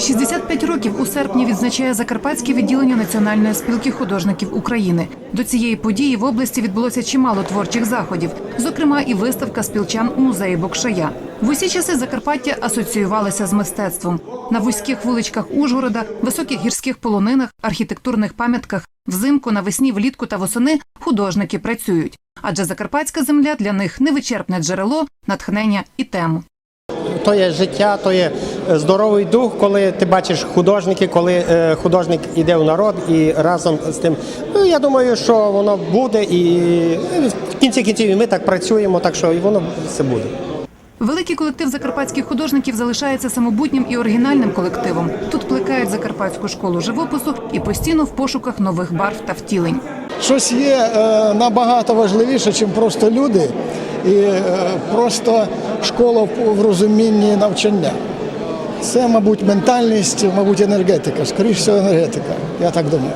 65 років у серпні відзначає Закарпатське відділення Національної спілки художників України. До цієї події в області відбулося чимало творчих заходів, зокрема і виставка спілчан у музеї Бокшая. В усі часи Закарпаття асоціювалося з мистецтвом. На вузьких вуличках Ужгорода, високих гірських полонинах, архітектурних пам'ятках, взимку, навесні, влітку та восени художники працюють. Адже закарпатська земля для них невичерпне джерело, натхнення і тему. То є життя, то є здоровий дух, коли ти бачиш художники, коли е, художник іде в народ і разом з тим. Ну я думаю, що воно буде, і е, в кінці кінців і ми так працюємо, так що і воно все буде. Великий колектив закарпатських художників залишається самобутнім і оригінальним колективом. Тут плекають закарпатську школу живопису і постійно в пошуках нових барв та втілень. щось є е, набагато важливіше, ніж просто люди і е, просто школа в розумінні навчання. Це, мабуть, ментальність, мабуть, енергетика. Скоріше всього, енергетика. Я так думаю.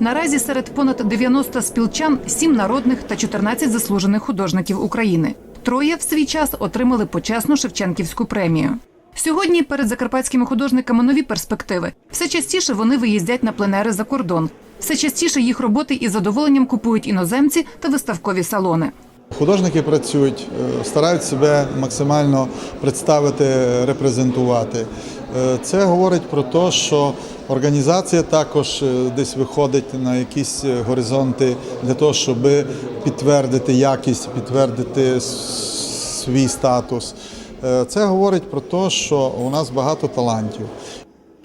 Наразі серед понад 90 спілчан 7 народних та 14 заслужених художників України. Троє в свій час отримали почесну Шевченківську премію. Сьогодні перед закарпатськими художниками нові перспективи. Все частіше вони виїздять на пленери за кордон. Все частіше їх роботи із задоволенням купують іноземці та виставкові салони. Художники працюють, е, старають себе максимально представити, репрезентувати. Е, Це говорить про те, що організація також е, десь виходить на якісь горизонти для того, щоб підтвердити якість, підтвердити свій статус. Це говорить про те, що у нас багато талантів.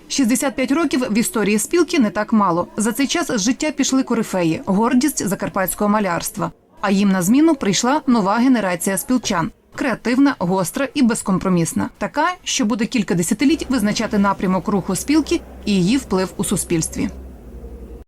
65 років в історії спілки не так мало. За цей час життя пішли корифеї, гордість закарпатського малярства. А їм на зміну прийшла нова генерація спілчан. Креативна, гостра і безкомпромісна, така, що буде кілька десятиліть визначати напрямок руху спілки і її вплив у суспільстві.